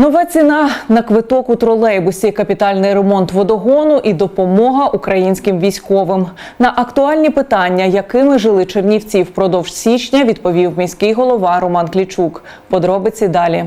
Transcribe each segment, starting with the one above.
Нова ціна на квиток у тролейбусі, капітальний ремонт водогону і допомога українським військовим. На актуальні питання, якими жили чернівці впродовж січня, відповів міський голова Роман Клічук. Подробиці далі.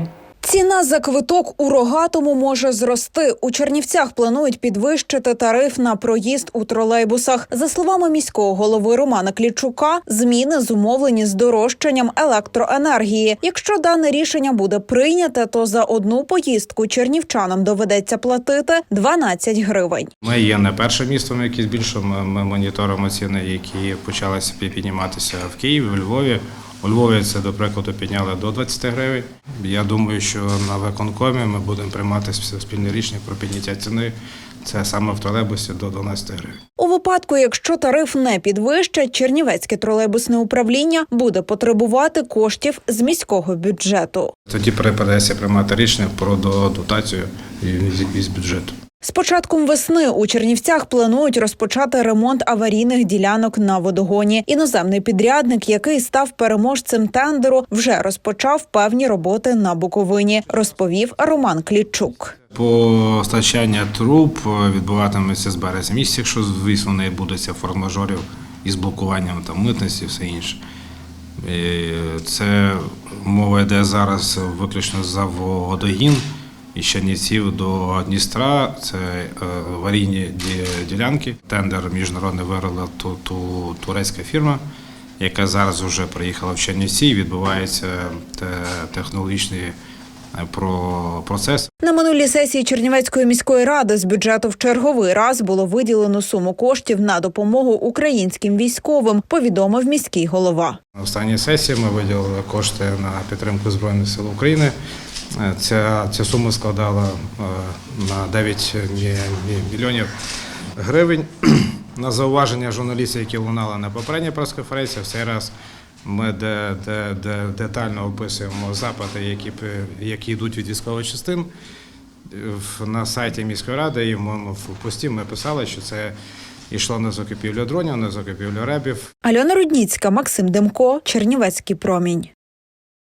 Ціна за квиток у рогатому може зрости. У Чернівцях планують підвищити тариф на проїзд у тролейбусах. За словами міського голови Романа Клічука, зміни зумовлені здорожчанням електроенергії. Якщо дане рішення буде прийняте, то за одну поїздку чернівчанам доведеться платити 12 гривень. Ми є не першим містом, яке збільшує. Ми, моніторимо ціни, які почалися пі- підніматися в Києві, в Львові. У Львові це, до прикладу, підняли до 20 гривень. Я думаю, що на виконкомі ми будемо приймати спільне рішення про підняття ціни. Це саме в тролейбусі до 12 гривень. У випадку, якщо тариф не підвищать, Чернівецьке тролейбусне управління буде потребувати коштів з міського бюджету. Тоді припадеться приймати рішення про дотацію із- із бюджету. З початком весни у Чернівцях планують розпочати ремонт аварійних ділянок на водогоні. Іноземний підрядник, який став переможцем тендеру, вже розпочав певні роботи на Буковині, розповів Роман Клічук. Постачання труб е, відбуватиметься з березня місяця, якщо звісно не будуться форс-мажорів із блокуванням там митниці все інше. Це мова йде зараз виключно за водогін із Чернівців до Дністра. Це е, аварійні ділянки. Тендер міжнародний виграла ту, ту турецька фірма, яка зараз вже приїхала в Чернівці відбувається те- технологічний е, про- процес. На минулій сесії Чернівецької міської ради з бюджету в черговий раз було виділено суму коштів на допомогу українським військовим. Повідомив міський голова. На останній сесії ми виділили кошти на підтримку Збройних сил України. Ця, ця сума складала е, на 9 мі- мі- мільйонів гривень. На зауваження журналістів, які лунали на попередній прес-конференції, в цей раз ми де, де, де, детально описуємо запити, які, які йдуть від військових частин. На сайті міської ради і в моєму пості ми писали, що це йшло на закупівлю дронів, на закупівлю ребів, Альона Рудніцька, Максим Демко, Чернівецький промінь.